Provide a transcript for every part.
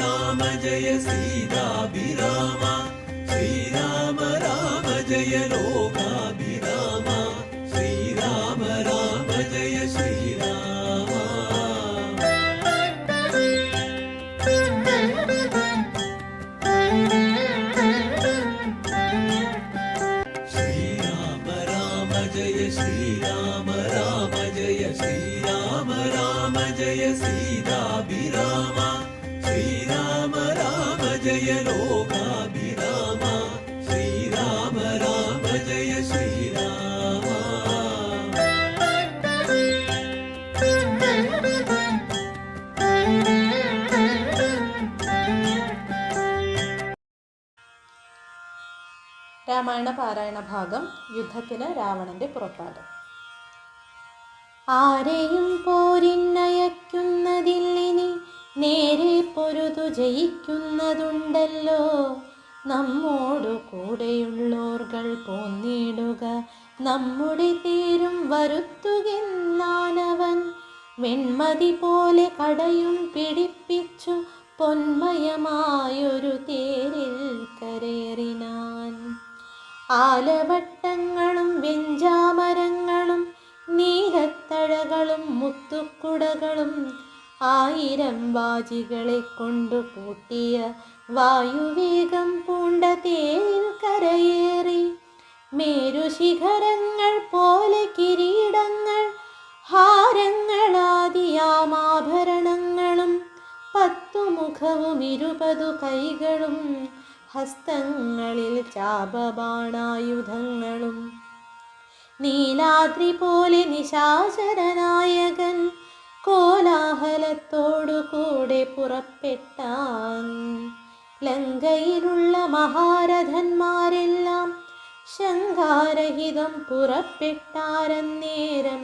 राम जय श्रीराभिराम श्रीराम राम जय लोकाभिराम श्रीराम राम जय श्रीराम श्रीराम राम जय श्रीराम राम जय श्रीराम राम जय श्रीराम ജയ ലോകാഭിരാമ. ശ്രീരാമ രാമ ജയ ശ്രീരാമ. രാമായണ പാരായണ ഭാഗം യുദ്ധത്തിന് രാവണന്റെ പുറപ്പാട്. ആരെയും പോരിന്നയക്കുന്നതില്ലിനി നേരെ പൊരുതു ജയിക്കുന്നതുണ്ടല്ലോ. നമ്മോടു കൂടെയുള്ളോർകൾ പോന്നിടുക. നമ്മുടെ തീരും വരുത്തുകെന്നാനവൻ വെൺമതി പോലെ കടയും പിടിപ്പിച്ചു പൊന്മയമായൊരു തേരിൽ കരേറിനാൻ ആലവട്ടങ്ങളും വെഞ്ചാമരങ്ങളും നീലത്തഴകളും മുത്തുക്കുടകളും ആയിരം വാജികളെ കൊണ്ടു പൂട്ടിയ വായുവേഗം പൂണ്ട തേരിൽ കരയേറി. മേരുശിഖരങ്ങൾ പോലെ കിരീടങ്ങൾ ഹാരങ്ങളാദിയാമാഭരണങ്ങളും പത്തു മുഖവും ഇരുപതു കൈകളും ഹസ്തങ്ങളിൽ ചാപബാണായുധങ്ങളും നീലാദ്രി പോലെ നിശാചരനായകൻ കോലാഹലത്തോടുകൂടെ പുറപ്പെട്ടാൻ ലങ്കയിലുള്ള മഹാരഥന്മാരെല്ലാം ശങ്കാരഹിതം പുറപ്പെട്ടാരന്നേരം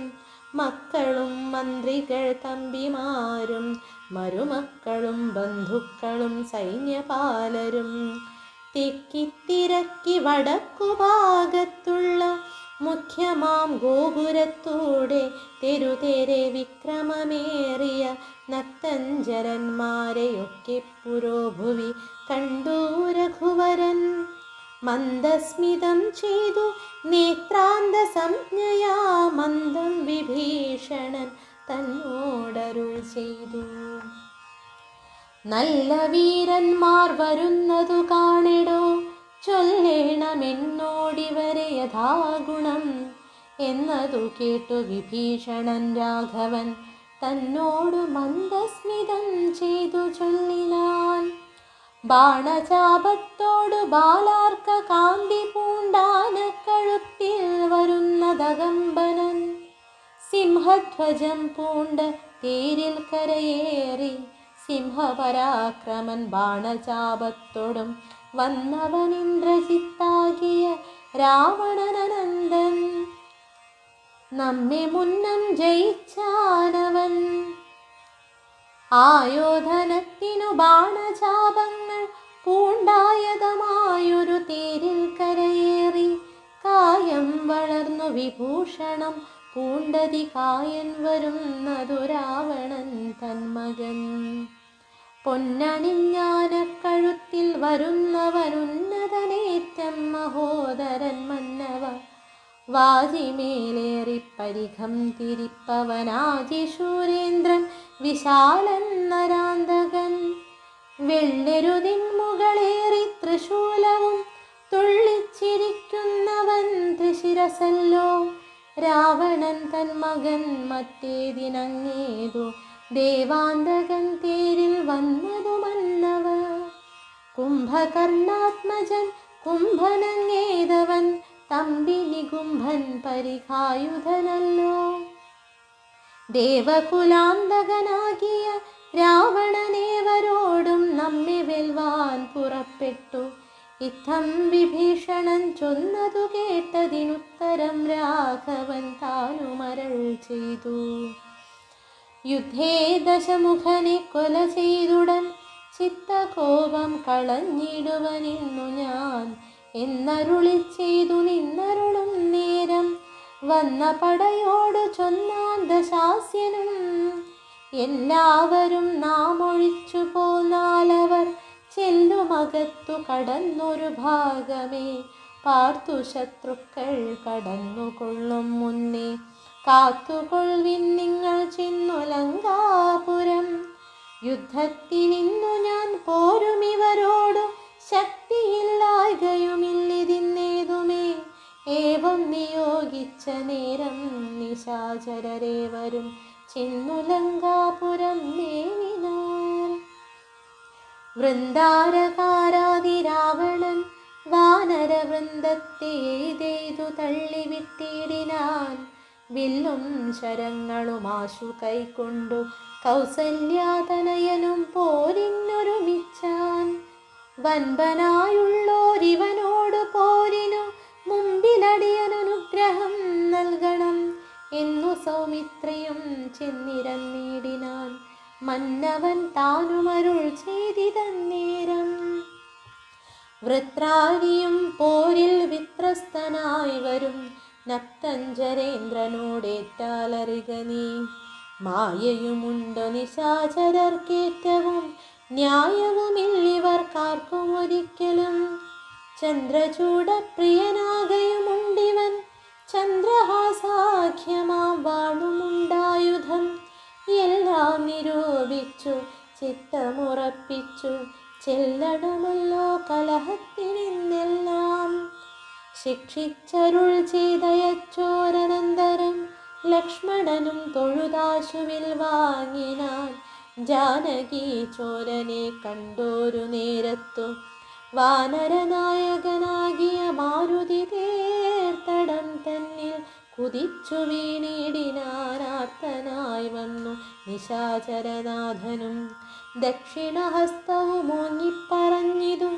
മക്കളും മന്ത്രികൾ തമ്പിമാരും മരുമക്കളും ബന്ധുക്കളും സൈന്യപാലരും തിക്കിത്തിരക്കി വടക്കുഭാഗത്തുള്ള മുഖ്യമാം ഗോപുരത്തൂടെ തെരുതെരെ വിക്രമമേറിയ നത്തഞ്ചരന്മാരെയൊക്കെ പുരോഭുവി കണ്ടു രഘുവരൻ. മന്ദസ്മിതം ചെയ്തു നേത്രാന്ത സംജ്ഞയാ മന്ദം വിഭീഷണൻ തന്നോടരുൾ ചെയ്തു. നല്ല വീരന്മാർ വരുന്നതു കാണിടോ. ചൊല്ലേണമെന്നോടിവരെ യഥാഗുണം എന്നതു കേട്ടു വിഭീഷണൻ രാഘവൻ. തന്നോടു മന്ദസ്മിതം ചെയ്തു ചൊല്ലിനാൻ ബാണചാപത്തോടു ബാലാർക്ക കാന്തി പൂണ്ടാന കഴുത്തിൽ വരുന്നതകമ്പനൻ സിംഹധ്വജം പൂണ്ട തേരിൽ കരയേറി സിംഹപരാക്രമൻ ബാണചാപത്തോടും വന്നവൻ ഇന്ദ്രജിത്താകിയ രാവണനനന്ദൻ. നമ്മെ മുന്നം ജയിച്ചാനവൻ. ആയോധനത്തിനു ബാണചാപങ്ങൾ പൂണ്ടായതമായൊരു തീരിൽ കരയേറി കായം വളർന്നു വിഭൂഷണം പൂണ്ടതി കായൻ വരുന്നതു രാവണൻ തന്മകൻ. പൊന്നണിഞ്ഞാന കഴുത്തിൽ വരുന്നവനുന്നതനേറ്റം മഹോദരൻ മന്നവ. വാജിമേലേറി പരിഘം തിരിപ്പവനാജിശൂരേന്ദ്രൻ വിശാലൻ നരാന്തകൻ. വെള്ളരുതിൻ മുകളേറി തൃശൂലവും തുള്ളിച്ചിരിക്കുന്നവൻ തൃശിരസല്ലോ രാവണൻ തൻ മകൻ മറ്റേതിനങ്ങേതു ദേവാന്തകൻ തേരിൽ വന്നതുമല്ലവ കുംഭകർണാത്മജൻ കുംഭനങ്ങേതവൻ തമ്പി നികുംഭൻ പരിഹായുധനല്ലോ. ദേവകുലാന്തകനാകിയ രാവണനേവരോടും നമ്മെ വെൽവാൻ പുറപ്പെട്ടു. ഇത്തം വിഭീഷണൻ ചൊന്നതു കേട്ടതിനുത്തരം രാഘവൻ താനുമരൾ ചെയ്തു. യുദ്ധേ ദശമുഖനെ കൊല ചെയ്തുടൻ ചിത്തകോപം കളഞ്ഞിടുവനിന്നു ഞാൻ. എന്നരുളി ചെയ്തു നിന്നരുളും നേരം വന്ന പടയോട് ചൊന്നാൻ ദശാസ്യനും. എല്ലാവരും നാം ഒഴിച്ചു പോന്നാലവർ ചെല്ലുമകത്തു കടന്നൊരു ഭാഗമേ. പാർത്തു ശത്രുക്കൾ കടന്നുകൊള്ളും മുന്നേ. കാത്തുകൊള്ളിൻ നിങ്ങൾ ചെന്നു ലങ്കാപുരം യുദ്ധത്തിനിന്നു ഞാൻ പോരുമിവരോടു ശക്തിയില്ലായകയുമില്ലിതിന്നേതുമേ ഏവം നിയോഗിച്ച നേരം നിശാചരരേവരും ചെന്നു ലങ്കാപുരം നേവിനാൻ വൃന്ദാരകാരാതി രാവണൻ വാനരവൃന്ദത്തെ ചെയ്തു തള്ളിവിട്ടിടിനാൻ. വില്ലും ശരങ്ങളുമാശു കൈക്കൊണ്ടു കൗസല്യാതനയനും പോരിനൊരുമിച്ചാൻ. വൻപനായുള്ളോരിവനോട് പോരിനു മുമ്പിലടിയനുഗ്രഹം നൽകണം. എന്നു സൗമിത്രയും ചെന്നിരന്നീടിനാൻ മന്നവൻ താനുമരുൾ ചെയ്തിതന്നേരം. വൃത്രാരിയും പോരിൽ വിത്രസ്തനായി വരും. നക്തഞ്ചരേന്ദ്രനോടേറ്റാലറിക നീ. മായയുമുണ്ടോ നിശാചരർക്കേറ്റവും? ന്യായവുമില്ലിവർക്കാർക്കും ഒരിക്കലും. ചന്ദ്രചൂട പ്രിയനാകയുമുണ്ടിവൻ ചന്ദ്രഹാസാഖ്യമാം വാളുമുണ്ടായുധം. എല്ലാം നിരൂപിച്ചു ചിത്തമുറപ്പിച്ചു ചെല്ലണമല്ലോ കലഹത്തിനെന്നെല്ലാം. ശിക്ഷിച്ചരുൾ ചെയ്തയച്ചോരനന്തരം ലക്ഷ്മണനും തൊഴുതാശുവിൽ വാങ്ങിനാൻ. ജാനകി ചോരനെ കണ്ടോരു നേരത്തു വാനരനായകനാകിയ മാരുതി തേർത്തടം തന്നിൽ കുതിച്ചു വീണിടിനാനാർത്തനായി വന്നു നിശാചരനാഥനും. ദക്ഷിണഹസ്തവും ഓങ്ങിപ്പറഞ്ഞിതു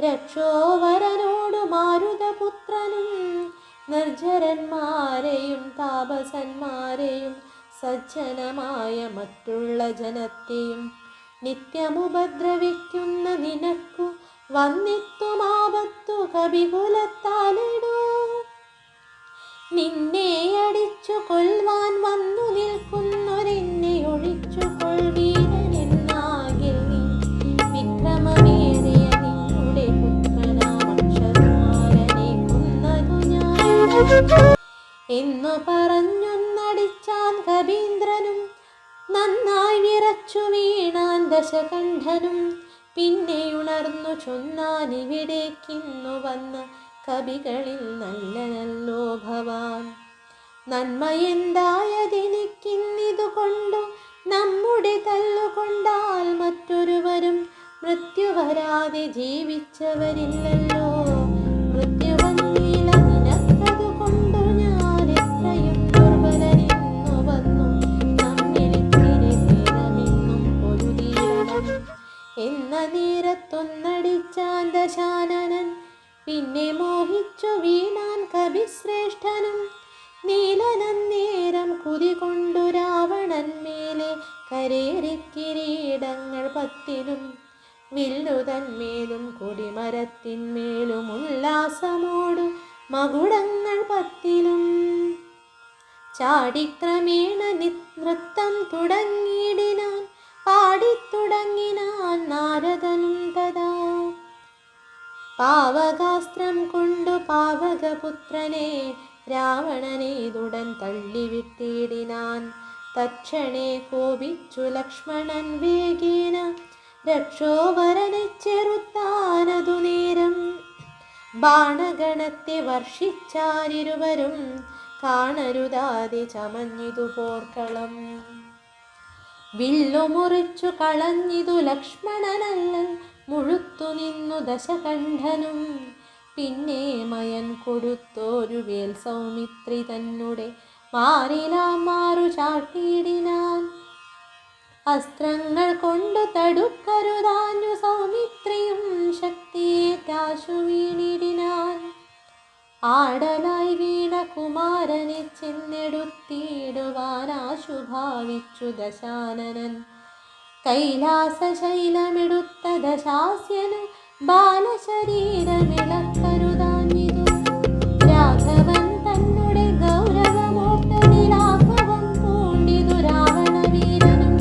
രക്ഷോവരനോടു മാരുതപുത്രനും നിർജരന്മാരെയും താപസന്മാരെയും സജ്ജനമായ മറ്റുള്ള ജനത്തെയും നിത്യമുപദ്രവിക്കുന്ന നിനക്കു വന്നിത്തുമാപത്തു കവികുലത്താലിടൂ. നിന്നെ അടിച്ചു കൊൽവാൻ വന്നു നിൽക്കുന്നൊരെന്നെ ഒഴിച്ചു എന്നു നടിച്ചാൻ കവീന്ദ്രനും നന്നായി വിറച്ചു വീണാൻ ദശകണ്ഠനും പിന്നെ ഉണർന്നു ചൊന്നാൻ ഇവിടേക്കിന്നു വന്ന കവികളിൽ നല്ലതല്ലോ ഭവാൻ. നന്മയെന്തായതെനിക്കിന്നിതു കൊണ്ടു നമ്മുടെ തല്ലുകൊണ്ടാൽ മറ്റൊരുവരും മൃത്യു വരാതെ ജീവിച്ചവരില്ലല്ലോ. ദശാനനൻ പിന്നെ മോഹിച്ചു വീണാൻ കവിശ്രേഷ്ഠനും നീലനന്നേരം കുതി കൊണ്ടു രാവണൻ മേലെ കരേറി കിരീടങ്ങൾ പത്തിനും വില്ലുതന്മേലും കൊടിമരത്തിന്മേലും ഉല്ലാസമോടു മകുടങ്ങൾ പത്തിലും. ചാടിക്രമേണ നൃത്തം തുടങ്ങിയിടിനാൻ പാടിത്തുടങ്ങിനാൻ നാരദനും തഥാ പാവകാസ്ത്രം കൊണ്ടു പാവകപുത്രനെ രാവണനേതുടൻ തള്ളിവിട്ടിടിനാൻ. തക്ഷണേ കോപിച്ചു ലക്ഷ്മണൻ വേഗേന. രക്ഷോവരനെ ചെറുത്താനതു നേരം. ബാണഗണത്തെ വർഷിച്ചാരിരുവരും. കാണരുതാതെ ചമഞ്ഞിതു പോർക്കളം. വില്ലുമുറിച്ചു കളഞ്ഞിതു ലക്ഷ്മണനല്ലൻ മുഴുത്തു നിന്നു ദശകണ്ഠനും. പിന്നെ മയൻ കൊടുത്തോരു വേൽ സൗമിത്രി തന്നെ മാറിലാം മാറു ചാട്ടിയിടിനാൻ. അസ്ത്രങ്ങൾ കൊണ്ടു തടുക്കരുതാഞ്ഞു സൗമിത്രിയും ശക്തിയേറ്റാശു വീണിടിനാൻ. ആടലായി വീണ കുമാരനെ ചെന്നെടുത്തിടുവാനാശുഭാവിച്ചു ദശാനനൻ. കൈലാസശൈലമെടുത്ത ദശാസ്യന് ബാലശരീരമിളക്കരുതാഞ്ഞിതു. രാഘവൻ തന്നെ ഗൗരവമോട്ടതിലാഘവം പൂണ്ടിതു രാവണവീരനും.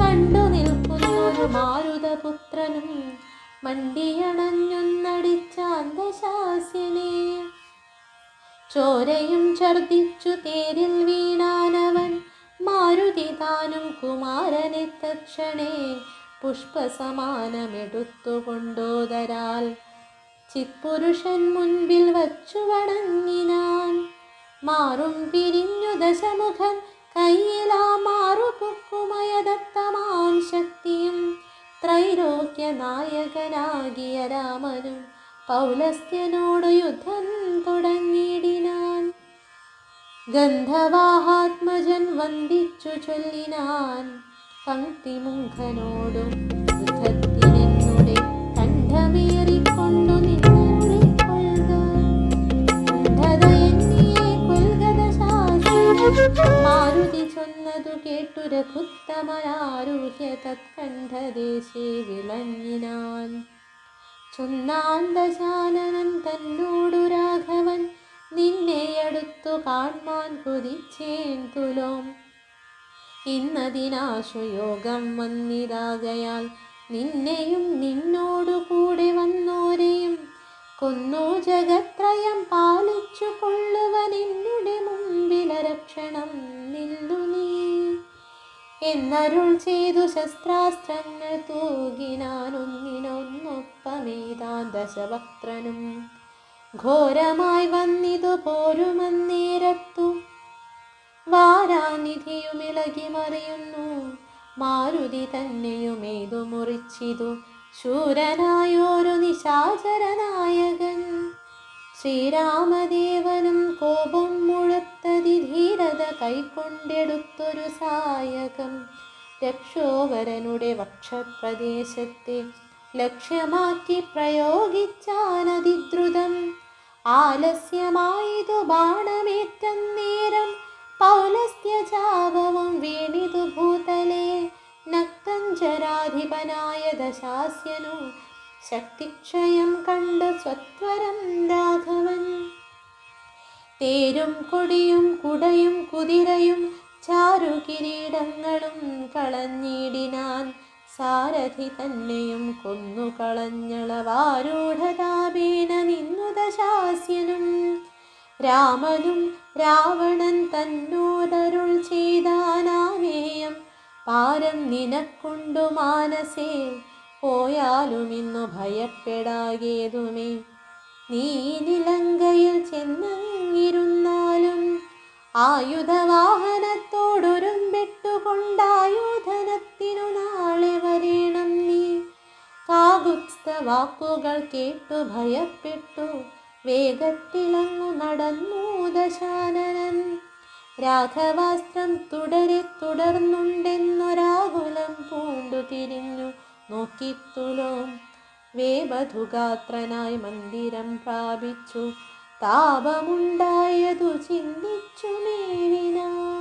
കണ്ടു നിൽക്കുന്നൊരു മാരുതപുത്രനും മണ്ടിയണഞ്ഞൊന്നടിച്ചാന്തശാസിനെ. ചോരയും ഛർദിച്ചു തേരിൽ വീണാനവൻ മാരുതി താനും കുമാരനെ തക്ഷണേ പുഷ്പസമാനമെടുത്തുകൊണ്ടോതരാൽ ചിത്പുരുഷൻ മുൻപിൽ വച്ചു വണങ്ങിനാൻ. മാറും പിരിഞ്ഞു ദശമുഖൻ കയ്യിലാ മാറുപൊക്കുമയദത്തമാൻ ശക്തിയും ത്രൈലോക്യ നായകനാകിയ രാമനും പൗലസ്ത്യനോട് യുദ്ധം തുടങ്ങിയിടിനാൻ. ഗന്ധവാഹാത്മജൻ വന്ദിച്ചു ചൊല്ലിനാൻ. പങ്ക്തിമുഖനോടും യുദ്ധത്തിനെന്നുടെ കണ്ഠമേറിക്കൊണ്ടു ശാസ്ത്രം മാരുതി ചൊന്നതു കേട്ടു രഘുത്തമനാരൂഹ്യ തത്കണ്ഠദേശേ വിളഞ്ഞിനാൻ ചുന്നാന്തശാലനൻ തന്നോടു രാഘവൻ നിന്നെയടുത്തു കാൺമാൻ കൊതിച്ചേൻ തുലോം. ഇന്നതിനാശു യോഗം വന്നിതാകയാൽ നിന്നെയും നിന്നോടു കൂടെ വന്നോരെയും കൊന്നു ജഗത്രയം പാലിച്ചു കൊള്ളുവൻ എന്നുടെ മുമ്പിലരക്ഷണം നില്ലു നീ. എന്നരുൾ ചെയ്തു ശസ്ത്രാസ്ത്രങ്ങൾ തൂകിനാനൊന്നിനൊന്നൊപ്പമേതാൻ ദശവക്ത്രനും ഘോരമായി വന്നിതു പോരുമന്നേരത്തു വാരാനിധിയുമിളകി മറിയുന്നു. മാരുതി തന്നെയുമേതു മുറിച്ചിതു. ശൂരനായോരു നിശാചരനായകൻ. ശ്രീരാമദേവനും കോപം മുഴത്തതി ധീരത കൈക്കൊണ്ടെടുത്തൊരു സായകം. രക്ഷോവരനുടെ വക്ഷപ്രദേശത്തെ ലക്ഷ്യമാക്കി പ്രയോഗിച്ചാനതിദ്രുതം ആലസ്യമായതു ബാണമേറ്റം നേരം പൗലസ്ത്യജാവവും വീണിതു ഭൂതലേ. നക്തഞ്ചരാധിപനായ ദശാസ്യനു ശക്തിക്ഷയം കണ്ട് സ്വത്വരം രാഘവൻ. തേരും കൊടിയും കുടയും കുതിരയും ചാരു കിരീടങ്ങളും കളഞ്ഞിടിനാൻ സാരഥി തന്നെയും കൊന്നു കളഞ്ഞളവാരൂഢതാപേന നിന്നു ദശാസ്യനും. രാമനും രാവണൻ തന്നോടരുൾ ചെയ്താനാമേയം പാരം നിനക്കുണ്ടു മാനസേ പോയാലും ഇന്നു ഭയപ്പെടാകേതുമേ? നീ നിലങ്കയിൽ ചെന്നിരുന്നാലും ആയുധവാഹനത്തോടൊരുമ്പെട്ടുകൊണ്ടായുധനത്തിനു നാളെ വരേണം നീ. കാകുത്സ്ഥ വാക്കുകൾ കേട്ടു ഭയപ്പെട്ടു. വേഗത്തിലങ്ങു നടന്നു ദശാനനൻ രാഘവാസ്ത്രം തുടരെ തുടർന്നുണ്ടെന്നൊരാകുലം പൂണ്ടു തിരിഞ്ഞു നോക്കിത്തുലോം വേവധുഗാത്രനായി മന്ദിരം പ്രാപിച്ചു. താപമുണ്ടായതു ചിന്തിച്ചു മേവിനാൻ